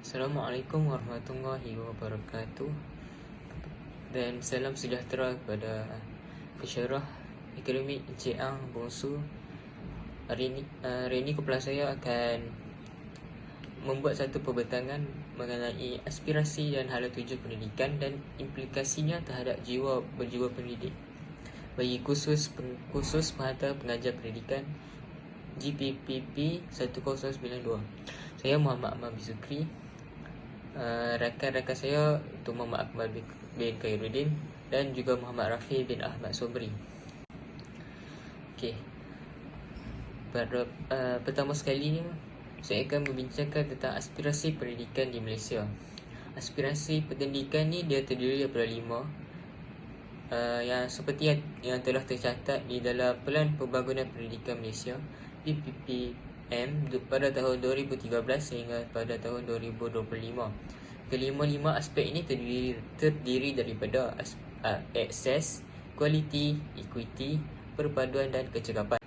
Assalamualaikum warahmatullahi wabarakatuh. Dan salam sejahtera kepada Pesyarah Akademik Encik Ang Bongsu. Hari ini, uh, hari ini kepala saya akan Membuat satu perbentangan Mengenai aspirasi dan hala tuju pendidikan Dan implikasinya terhadap jiwa berjiwa pendidik. Bagi khusus khusus pengantar pengajar pendidikan GPPP 1092 Saya Muhammad Ahmad Bizukri uh, Rakan-rakan saya Itu Muhammad Akmal bin, Khairuddin Dan juga Muhammad Rafi bin Ahmad Sobri Okey. Pada uh, pertama sekali Saya akan membincangkan tentang aspirasi pendidikan di Malaysia. Aspirasi pendidikan ni dia terdiri daripada lima uh, yang seperti yang, yang telah tercatat di dalam Pelan Pembangunan Pendidikan Malaysia PPPM pada tahun 2013 sehingga pada tahun 2025. Kelima-lima aspek ini terdiri, terdiri daripada uh, akses, kualiti, equity, perpaduan dan kecekapan.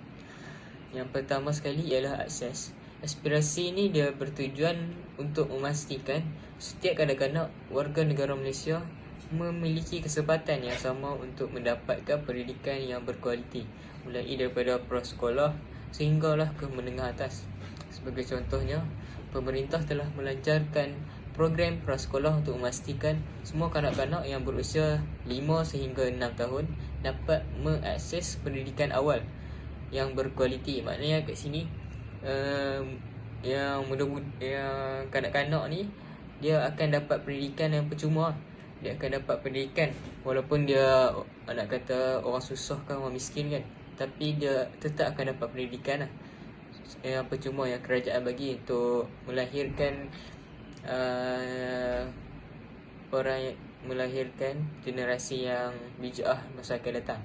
Yang pertama sekali ialah akses. Aspirasi ini dia bertujuan untuk memastikan setiap kanak-kanak warga negara Malaysia memiliki kesempatan yang sama untuk mendapatkan pendidikan yang berkualiti mulai daripada prasekolah sehinggalah ke menengah atas. Sebagai contohnya, pemerintah telah melancarkan program prasekolah untuk memastikan semua kanak-kanak yang berusia 5 sehingga 6 tahun dapat mengakses pendidikan awal yang berkualiti. Maknanya kat sini um, yang muda-muda yang kanak-kanak ni dia akan dapat pendidikan yang percuma. Dia akan dapat pendidikan walaupun dia nak kata orang susah kan orang miskin kan tapi dia tetap akan dapat pendidikan lah. Yang percuma yang kerajaan bagi untuk melahirkan uh, orang yang melahirkan generasi yang bijak masa akan datang.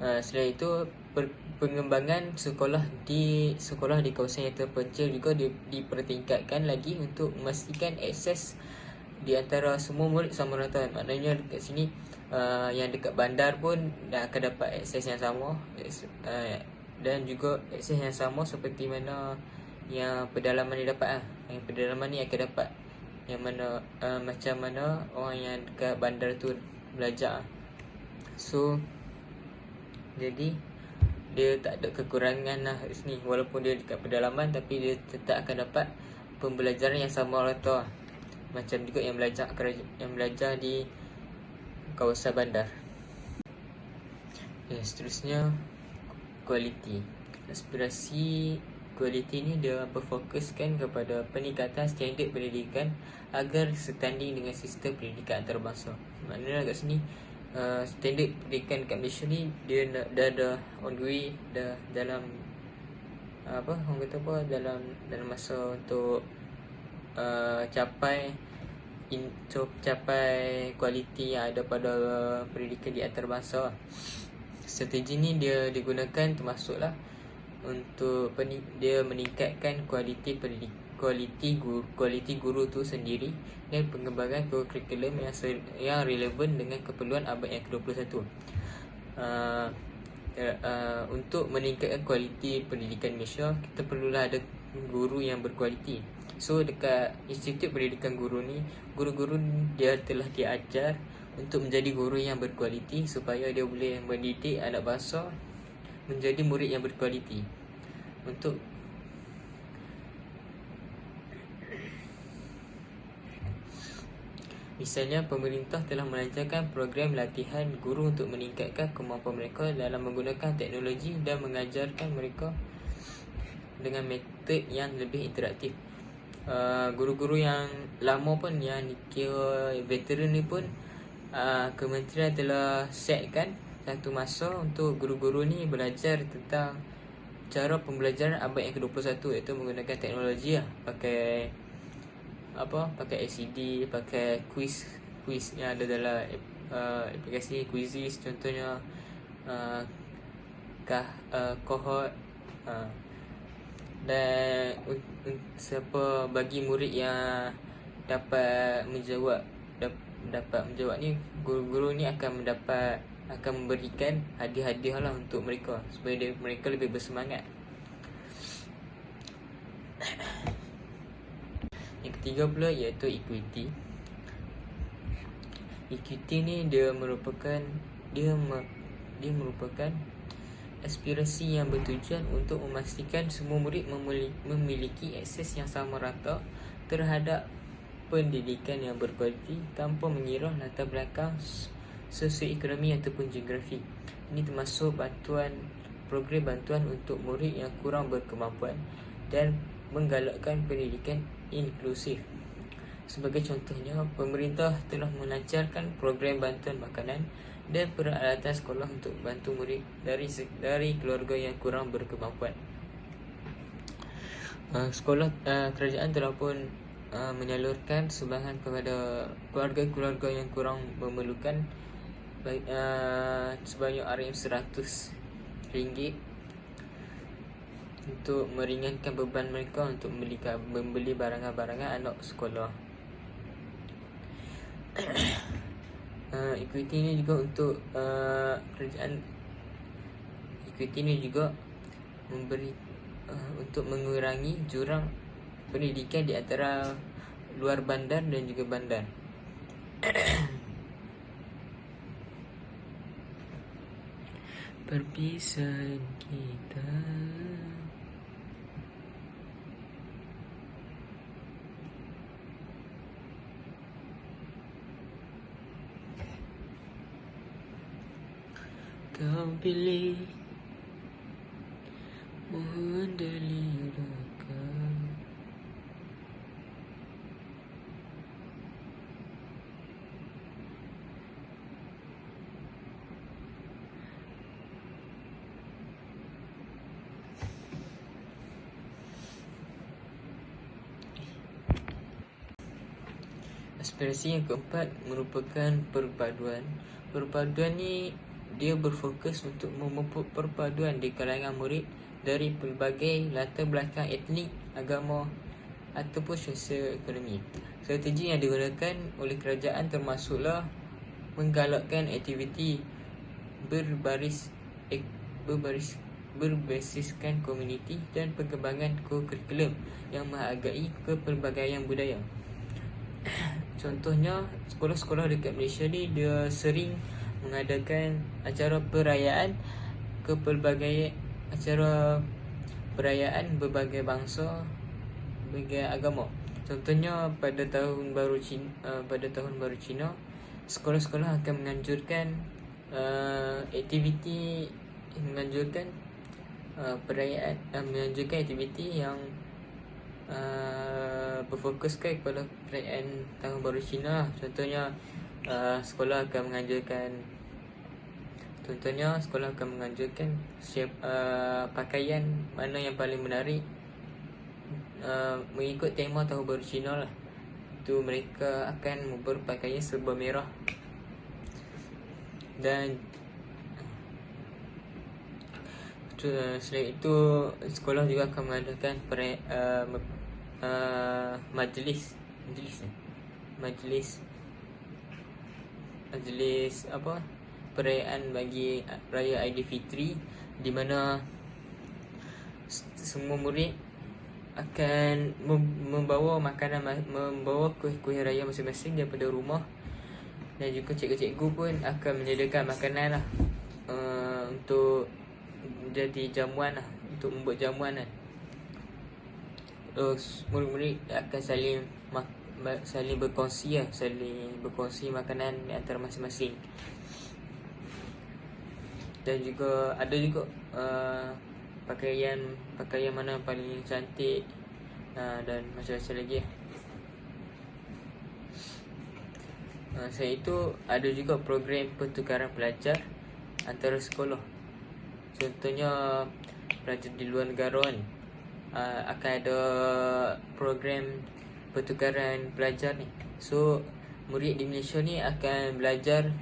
Uh, selain itu per, pengembangan sekolah di sekolah di kawasan yang terpencil juga di, dipertingkatkan lagi untuk memastikan akses di antara semua murid sama rata. Maknanya dekat sini uh, yang dekat bandar pun dah akan dapat akses yang sama uh, dan juga akses yang sama seperti mana yang pedalaman ni dapat ah. Yang pedalaman ni akan dapat yang mana uh, macam mana orang yang dekat bandar tu belajar. So jadi dia tak ada kekurangan lah sini walaupun dia dekat pedalaman tapi dia tetap akan dapat pembelajaran yang sama rata. Macam juga yang belajar yang belajar di kawasan bandar. Okay, seterusnya kualiti. Aspirasi kualiti ni dia berfokuskan kepada peningkatan standard pendidikan agar setanding dengan sistem pendidikan antarabangsa. Maknanya kat sini uh, standard pendidikan kat Malaysia ni dia dah, ada on the way dah dalam apa orang kata apa dalam dalam masa untuk uh, capai untuk capai kualiti yang ada pada pendidikan di antarabangsa. Strategi ni dia digunakan termasuklah untuk dia meningkatkan kualiti pendidik kualiti guru kualiti guru tu sendiri dan pengembangan kurikulum yang yang relevan dengan keperluan abad yang ke-21. Uh, uh, untuk meningkatkan kualiti pendidikan Malaysia, kita perlulah ada guru yang berkualiti. So dekat Institut Pendidikan Guru ni Guru-guru dia telah diajar Untuk menjadi guru yang berkualiti Supaya dia boleh mendidik anak bangsa Menjadi murid yang berkualiti Untuk Misalnya pemerintah telah melancarkan program latihan guru untuk meningkatkan kemampuan mereka dalam menggunakan teknologi dan mengajarkan mereka dengan metod yang lebih interaktif. Uh, guru-guru yang lama pun yang kira veteran ni pun uh, kementerian telah setkan satu masa untuk guru-guru ni belajar tentang cara pembelajaran abad yang ke-21 iaitu menggunakan teknologi lah. Pakai apa pakai ACD pakai quiz quiz yang ada dalam uh, aplikasi Quizizz contohnya uh, kah uh, cohort uh, dan siapa bagi murid yang dapat menjawab dapat menjawab ni guru-guru ni akan mendapat akan memberikan hadiah-hadiah lah untuk mereka supaya dia, mereka lebih bersemangat ketiga pula iaitu equity. Equity ni dia merupakan dia me, dia merupakan aspirasi yang bertujuan untuk memastikan semua murid memiliki akses yang sama rata terhadap pendidikan yang berkualiti tanpa mengira latar belakang sosioekonomi ataupun geografi. Ini termasuk bantuan program bantuan untuk murid yang kurang berkemampuan dan menggalakkan pendidikan inklusif. Sebagai contohnya, pemerintah telah melancarkan program bantuan makanan dan peralatan sekolah untuk bantu murid dari dari keluarga yang kurang berkemampuan. Uh, sekolah uh, kerajaan telah pun uh, menyalurkan sumbangan kepada keluarga-keluarga yang kurang memerlukan uh, sebanyak RM100 untuk meringankan beban mereka untuk membeli, membeli barangan-barangan anak sekolah. Equity ni juga untuk uh, kerajaan equity ni juga memberi uh, untuk mengurangi jurang pendidikan di antara luar bandar dan juga bandar. Perpisahan kita Kau pilih. Mohon delirakan Aspirasi yang keempat merupakan perpaduan. Perpaduan ni dia berfokus untuk memupuk perpaduan di kalangan murid dari pelbagai latar belakang etnik, agama ataupun sosioekonomi. Strategi yang digunakan oleh kerajaan termasuklah menggalakkan aktiviti berbaris berbaris berbasiskan komuniti dan pengembangan kurikulum yang menghargai kepelbagaian budaya. Contohnya, sekolah-sekolah dekat Malaysia ni dia sering mengadakan acara perayaan ke pelbagai acara perayaan berbagai bangsa berbagai agama. Contohnya pada tahun baru Cina uh, pada tahun baru Cina sekolah-sekolah akan menganjurkan uh, aktiviti menganjurkan uh, perayaan uh, menganjurkan aktiviti yang uh, berfokuskan kepada perayaan tahun baru Cina contohnya uh, sekolah akan menganjurkan Contohnya sekolah akan menganjurkan siap, uh, pakaian mana yang paling menarik uh, Mengikut tema tahun baru Cina lah. Itu mereka akan berpakaian serba merah. Dan uh, Selain itu sekolah juga akan mengadakan peri, uh, uh, majlis. Majlis? Majlis. Majlis apa perayaan bagi raya Aidilfitri di mana semua murid akan membawa makanan membawa kuih-kuih raya masing-masing daripada rumah. Dan juga cikgu-cikgu pun akan menyediakan makanan lah uh, untuk jadi jamuan lah untuk membuat jamuan lah terus murid-murid akan saling saling berkongsi lah saling berkongsi makanan antara masing-masing dan juga ada juga uh, pakaian pakaian mana paling cantik uh, dan macam-macam lagi uh, saya itu ada juga program pertukaran pelajar antara sekolah. Contohnya pelajar di luar negara kan uh, akan ada program pertukaran pelajar ni. So murid di Malaysia ni akan belajar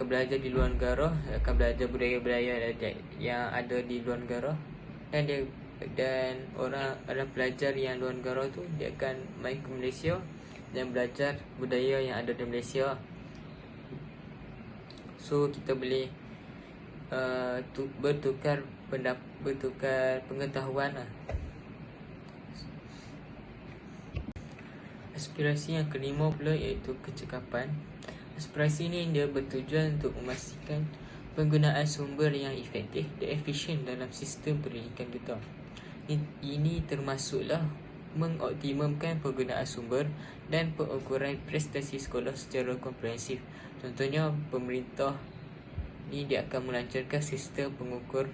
akan belajar di luar negara akan belajar budaya-budaya yang ada di luar negara dan dia dan orang orang pelajar yang luar negara tu dia akan mai ke Malaysia dan belajar budaya yang ada di Malaysia so kita boleh uh, tu, bertukar pendap bertukar pengetahuan lah. Aspirasi yang kelima pula iaitu kecekapan. Aspirasi ini dia bertujuan untuk memastikan penggunaan sumber yang efektif dan efisien dalam sistem pendidikan kita. Ini termasuklah mengoptimumkan penggunaan sumber dan pengukuran prestasi sekolah secara komprehensif. Contohnya, pemerintah ini dia akan melancarkan sistem pengukur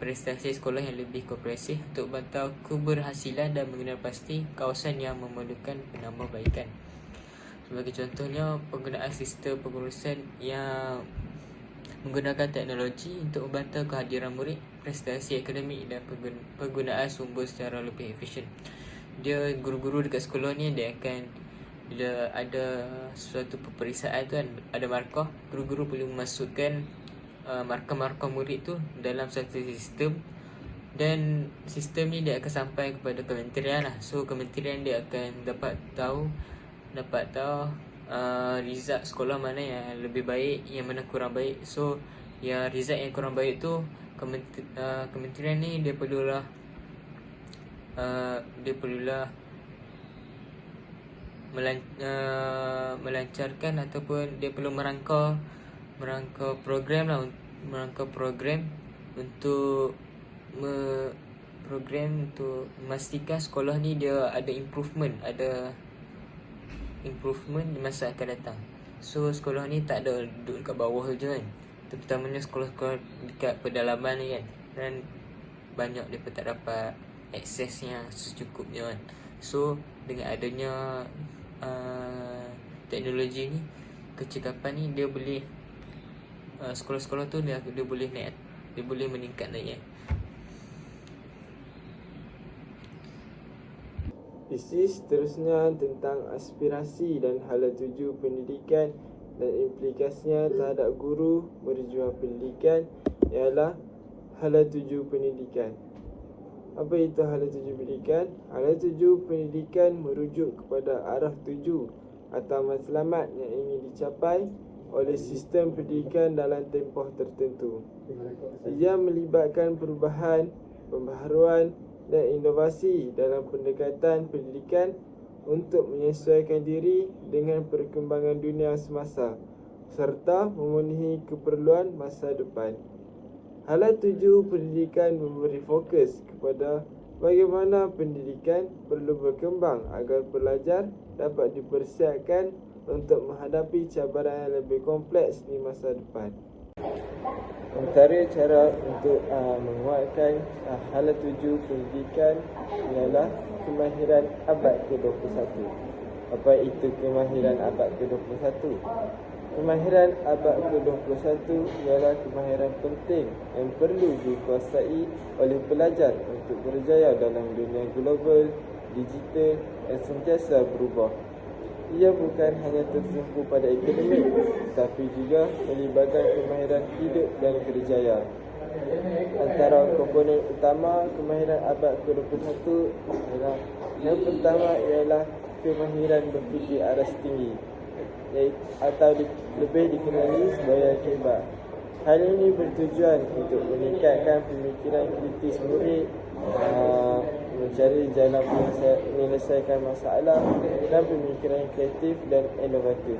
prestasi sekolah yang lebih komprehensif untuk bantau keberhasilan dan mengenal pasti kawasan yang memerlukan penambahbaikan. Sebagai contohnya, penggunaan sistem pengurusan yang menggunakan teknologi untuk membantu kehadiran murid, prestasi akademik dan penggunaan sumber secara lebih efisien. Dia guru-guru dekat sekolah ni dia akan bila ada suatu peperiksaan tu kan ada markah guru-guru perlu memasukkan uh, markah-markah murid tu dalam satu sistem dan sistem ni dia akan sampai kepada kementerian lah so kementerian dia akan dapat tahu dapat tahu uh, result sekolah mana yang lebih baik yang mana kurang baik. So yang result yang kurang baik tu kementer, uh, kementerian ni dia perlulah uh, dia perlulah melan, uh, melancarkan ataupun dia perlu merangka merangka program lah merangka program untuk me, program untuk memastikan sekolah ni dia ada improvement ada improvement di masa akan datang. So sekolah ni tak ada duduk dekat bawah je kan. Terutamanya sekolah-sekolah dekat pedalaman ni kan. Dan banyak dia tak dapat akses yang secukupnya kan. So dengan adanya uh, teknologi ni kecekapan ni dia boleh uh, sekolah-sekolah tu dia dia boleh naik dia boleh meningkat naik ya. Isi seterusnya tentang aspirasi dan hala tuju pendidikan dan implikasinya terhadap guru berjuang pendidikan ialah hala tuju pendidikan. Apa itu hala tuju pendidikan? Hala tuju pendidikan merujuk kepada arah tuju atau matlamat yang ingin dicapai oleh sistem pendidikan dalam tempoh tertentu. Ia melibatkan perubahan, pembaharuan dan inovasi dalam pendekatan pendidikan untuk menyesuaikan diri dengan perkembangan dunia semasa serta memenuhi keperluan masa depan. Halat tuju pendidikan memberi fokus kepada bagaimana pendidikan perlu berkembang agar pelajar dapat dipersiapkan untuk menghadapi cabaran yang lebih kompleks di masa depan. Antara cara untuk uh, menguatkan uh, hala tuju pendidikan ialah kemahiran abad ke-21. Apa itu kemahiran abad ke-21? Kemahiran abad ke-21 ialah kemahiran penting yang perlu dikuasai oleh pelajar untuk berjaya dalam dunia global, digital dan sentiasa berubah ia bukan hanya tertumpu pada akademik tapi juga melibatkan kemahiran hidup dan kerjaya. Antara komponen utama kemahiran abad ke-21 adalah yang pertama ialah kemahiran berfikir aras tinggi atau lebih dikenali sebagai kibat. Hal ini bertujuan untuk meningkatkan pemikiran kritis murid mencari jalan menyelesaikan masalah dan pemikiran kreatif dan inovatif.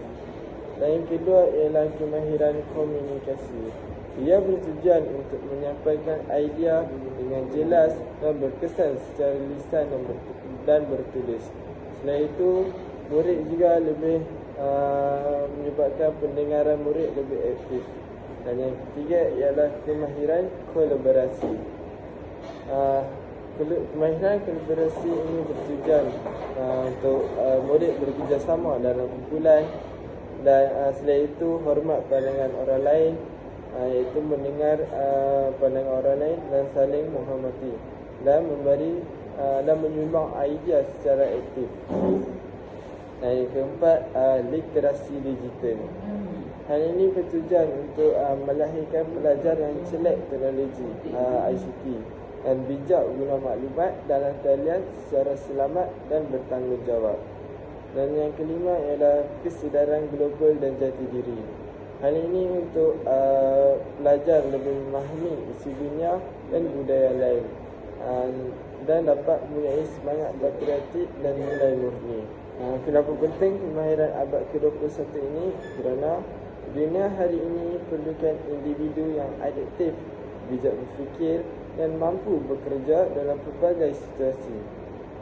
Dan yang kedua ialah kemahiran komunikasi. Ia bertujuan untuk menyampaikan idea dengan jelas dan berkesan secara lisan dan bertulis. Selain itu, murid juga lebih uh, menyebabkan pendengaran murid lebih aktif. Dan yang ketiga ialah kemahiran kolaborasi. Uh, kemahiran kolaborasi ini bertujuan uh, untuk uh, murid bekerjasama dalam kumpulan dan uh, selain itu hormat pandangan orang lain uh, iaitu mendengar uh, pandangan orang lain dan saling menghormati dan memberi uh, dan menyumbang idea secara aktif. Dan yang keempat, uh, literasi digital. Hal ini bertujuan untuk uh, melahirkan pelajar yang celek teknologi uh, ICT dan bijak guna maklumat dalam talian secara selamat dan bertanggungjawab. Dan yang kelima ialah kesedaran global dan jati diri. Hal ini untuk uh, pelajar lebih memahami isi dunia dan budaya lain uh, dan dapat mempunyai semangat patriotik dan nilai murni. Uh, kenapa penting kemahiran abad ke-21 ini? Kerana dunia hari ini perlukan individu yang adaptif, bijak berfikir dan mampu bekerja dalam pelbagai situasi.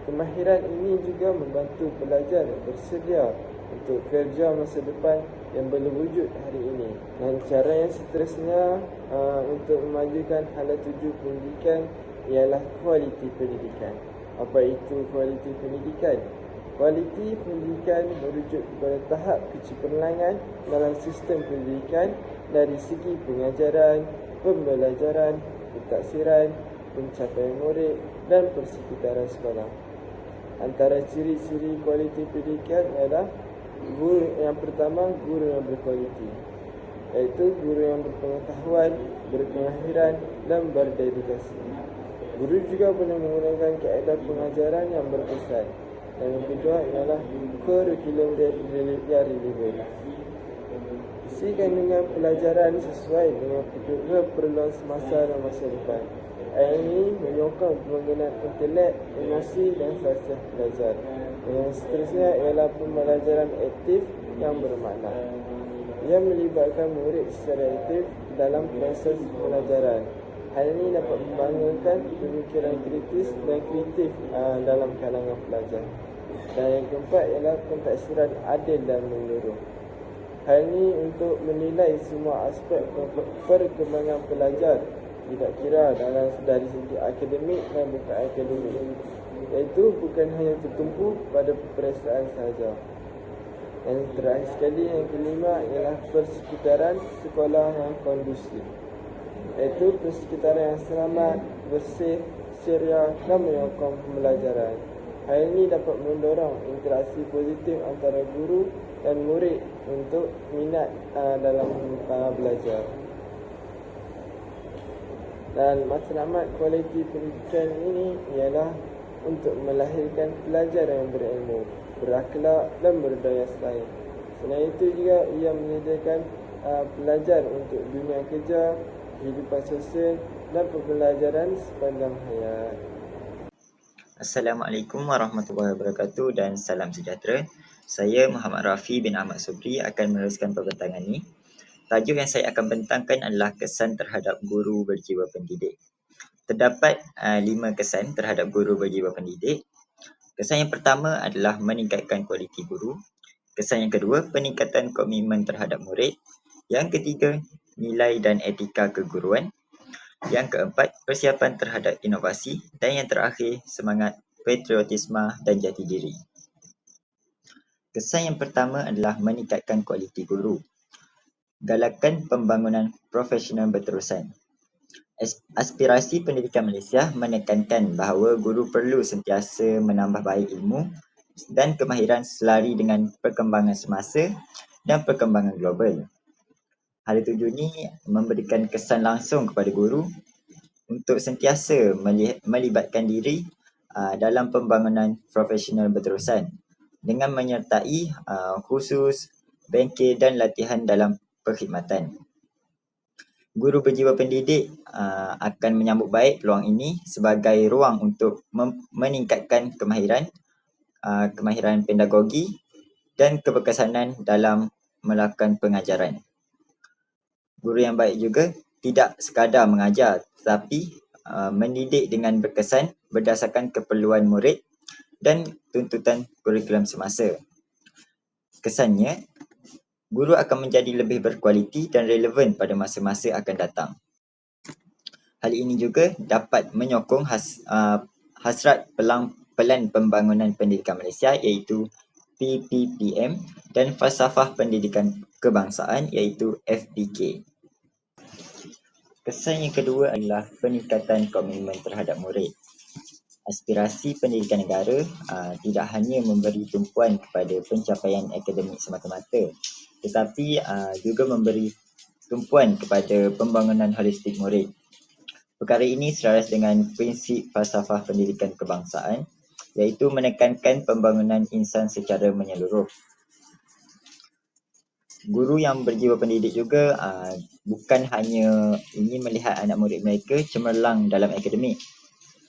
Kemahiran ini juga membantu pelajar bersedia untuk kerja masa depan yang belum wujud hari ini. Dan cara yang seterusnya uh, untuk memajukan hala tuju pendidikan ialah kualiti pendidikan. Apa itu kualiti pendidikan? Kualiti pendidikan merujuk kepada tahap kecemerlangan dalam sistem pendidikan dari segi pengajaran, pembelajaran, pentaksiran, pencapaian murid dan persekitaran sekolah. Antara ciri-ciri kualiti pendidikan adalah guru yang pertama guru yang berkualiti iaitu guru yang berpengetahuan, berkemahiran dan berdedikasi. Guru juga boleh menggunakan kaedah pengajaran yang berkesan. Dan yang kedua ialah kurikulum yang relevan. Isikan dengan pelajaran sesuai dengan keperluan semasa dan masa depan. Ini menyokong pembangunan intelek, emosi dan fasih pelajar. Yang seterusnya ialah pembelajaran aktif yang bermakna. Ia melibatkan murid secara aktif dalam proses pelajaran. Hal ini dapat membangunkan pemikiran kritis dan kritif uh, dalam kalangan pelajar. Dan yang keempat ialah pentaksiran adil dan menyeluruh. Hal ini untuk menilai semua aspek perkembangan pelajar tidak kira dalam dari segi akademik dan bukan akademik. Iaitu bukan hanya tertumpu pada peperiksaan sahaja yang terakhir sekali yang kelima ialah persekitaran sekolah yang kondusif. Iaitu persekitaran yang selamat, bersih, ceria dan menyokong pembelajaran. Hal ini dapat mendorong interaksi positif antara guru dan murid untuk minat uh, dalam uh, belajar dan matlamat kualiti pendidikan ini ialah untuk melahirkan pelajar yang berilmu, berakhlak dan berdaya saing. Selain itu juga ia menyediakan uh, pelajar untuk dunia kerja, kehidupan sosial dan pembelajaran sepanjang hayat. Assalamualaikum warahmatullahi wabarakatuh dan salam sejahtera. Saya Muhammad Rafi bin Ahmad Subri akan meneruskan perbentangan ini. Tajuk yang saya akan bentangkan adalah kesan terhadap guru berjiwa pendidik. Terdapat uh, lima kesan terhadap guru berjiwa pendidik. Kesan yang pertama adalah meningkatkan kualiti guru. Kesan yang kedua, peningkatan komitmen terhadap murid. Yang ketiga, nilai dan etika keguruan. Yang keempat, persiapan terhadap inovasi. Dan yang terakhir, semangat patriotisme dan jati diri. Kesan yang pertama adalah meningkatkan kualiti guru. Galakan pembangunan profesional berterusan. Aspirasi pendidikan Malaysia menekankan bahawa guru perlu sentiasa menambah baik ilmu dan kemahiran selari dengan perkembangan semasa dan perkembangan global. Hal tuju ini memberikan kesan langsung kepada guru untuk sentiasa melibatkan diri dalam pembangunan profesional berterusan dengan menyertai khusus bengkel dan latihan dalam perkhidmatan. Guru berjiwa pendidik uh, akan menyambut baik peluang ini sebagai ruang untuk meningkatkan kemahiran uh, kemahiran pedagogi dan keberkesanan dalam melakukan pengajaran. Guru yang baik juga tidak sekadar mengajar tetapi uh, mendidik dengan berkesan berdasarkan keperluan murid dan tuntutan kurikulum semasa. Kesannya, guru akan menjadi lebih berkualiti dan relevan pada masa-masa akan datang. Hal ini juga dapat menyokong has, uh, hasrat pelang, pelan pembangunan pendidikan Malaysia iaitu PPPM dan falsafah pendidikan kebangsaan iaitu FPK. Kesan yang kedua adalah peningkatan komitmen terhadap murid. Aspirasi pendidikan negara uh, tidak hanya memberi tumpuan kepada pencapaian akademik semata-mata tetapi uh, juga memberi tumpuan kepada pembangunan holistik murid. Perkara ini selaras dengan prinsip falsafah pendidikan kebangsaan iaitu menekankan pembangunan insan secara menyeluruh. Guru yang berjiwa pendidik juga uh, bukan hanya ingin melihat anak murid mereka cemerlang dalam akademik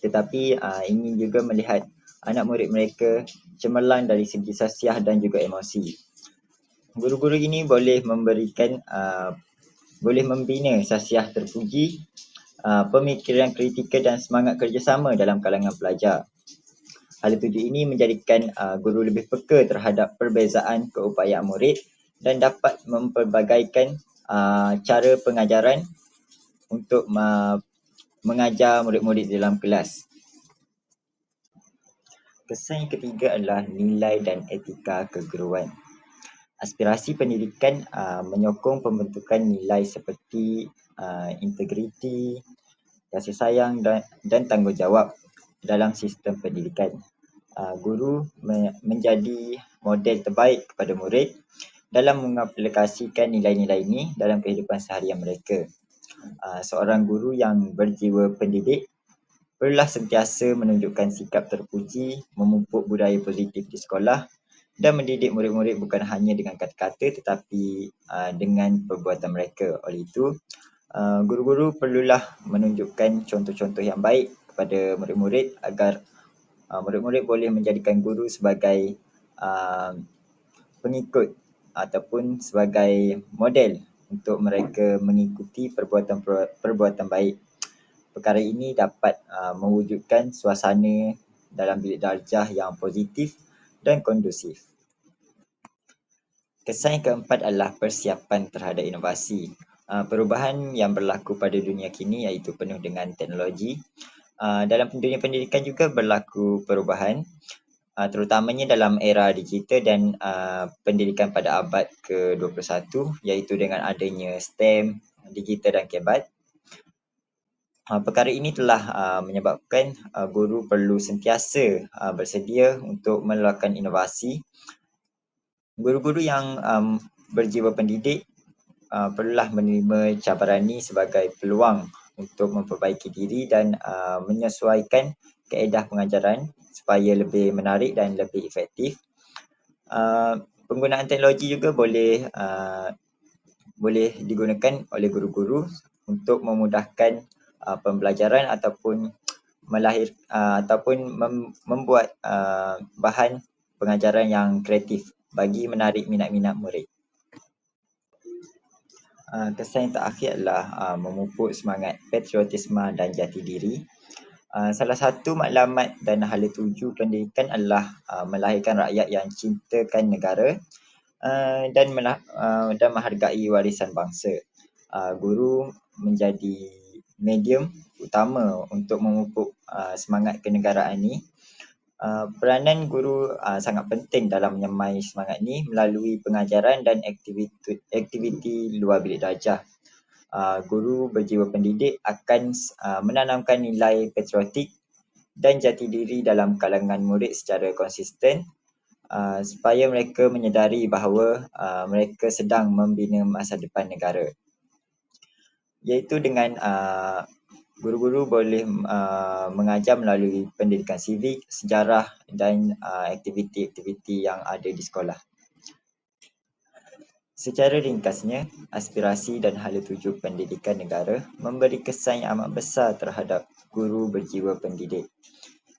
tetapi uh, ingin juga melihat anak murid mereka cemerlang dari segi sosial dan juga emosi. Guru-guru ini boleh memberikan uh, boleh membina sasiah terpuji, uh, pemikiran kritikal dan semangat kerjasama dalam kalangan pelajar. Hal tuju ini menjadikan uh, guru lebih peka terhadap perbezaan keupayaan murid dan dapat mempelbagaikan uh, cara pengajaran untuk uh, mengajar murid-murid dalam kelas. Kesan yang ketiga adalah nilai dan etika keguruan. Aspirasi pendidikan uh, menyokong pembentukan nilai seperti uh, integriti, kasih sayang dan, dan tanggungjawab dalam sistem pendidikan. Uh, guru me- menjadi model terbaik kepada murid dalam mengaplikasikan nilai-nilai ini dalam kehidupan seharian mereka. Uh, seorang guru yang berjiwa pendidik perlulah sentiasa menunjukkan sikap terpuji, memupuk budaya positif di sekolah dan mendidik murid-murid bukan hanya dengan kata-kata tetapi uh, dengan perbuatan mereka. Oleh itu, uh, guru-guru perlulah menunjukkan contoh-contoh yang baik kepada murid-murid agar murid-murid boleh menjadikan guru sebagai pengikut ataupun sebagai model untuk mereka mengikuti perbuatan-perbuatan baik perkara ini dapat uh, mewujudkan suasana dalam bilik darjah yang positif dan kondusif. Kesan yang keempat adalah persiapan terhadap inovasi. Uh, perubahan yang berlaku pada dunia kini iaitu penuh dengan teknologi. Uh, dalam dunia pendidikan juga berlaku perubahan uh, terutamanya dalam era digital dan uh, pendidikan pada abad ke-21 iaitu dengan adanya STEM, digital dan kebat. Uh, perkara ini telah uh, menyebabkan uh, guru perlu sentiasa uh, bersedia untuk melakukan inovasi. Guru-guru yang um, berjiwa pendidik uh, perlulah menerima cabaran ini sebagai peluang untuk memperbaiki diri dan uh, menyesuaikan kaedah pengajaran supaya lebih menarik dan lebih efektif. Uh, penggunaan teknologi juga boleh uh, boleh digunakan oleh guru-guru untuk memudahkan uh, pembelajaran ataupun melahir uh, ataupun mem- membuat uh, bahan pengajaran yang kreatif bagi menarik minat-minat murid. Uh, kesan yang terakhir adalah uh, memupuk semangat patriotisme dan jati diri. Uh, salah satu maklumat dan hala tuju pendidikan adalah uh, melahirkan rakyat yang cintakan negara uh, dan, uh, dan menghargai warisan bangsa. Uh, guru menjadi medium utama untuk memupuk uh, semangat kenegaraan ini. Uh, peranan guru uh, sangat penting dalam menyemai semangat ini melalui pengajaran dan aktiviti, aktiviti luar bilik darjah. Uh, guru berjiwa pendidik akan uh, menanamkan nilai patriotik dan jati diri dalam kalangan murid secara konsisten uh, supaya mereka menyedari bahawa uh, mereka sedang membina masa depan negara iaitu dengan uh, guru-guru boleh uh, mengajar melalui pendidikan sivik, sejarah dan uh, aktiviti-aktiviti yang ada di sekolah. Secara ringkasnya, aspirasi dan hala tuju pendidikan negara memberi kesan yang amat besar terhadap guru berjiwa pendidik.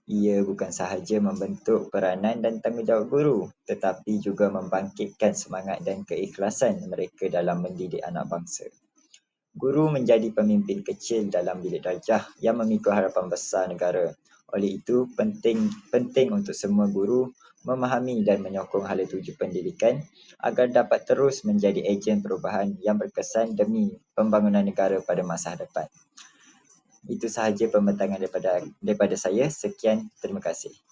Ia bukan sahaja membentuk peranan dan tanggungjawab guru tetapi juga membangkitkan semangat dan keikhlasan mereka dalam mendidik anak bangsa. Guru menjadi pemimpin kecil dalam bilik darjah yang memikul harapan besar negara. Oleh itu, penting penting untuk semua guru memahami dan menyokong hala tuju pendidikan agar dapat terus menjadi ejen perubahan yang berkesan demi pembangunan negara pada masa depan. Itu sahaja pembentangan daripada daripada saya. Sekian, terima kasih.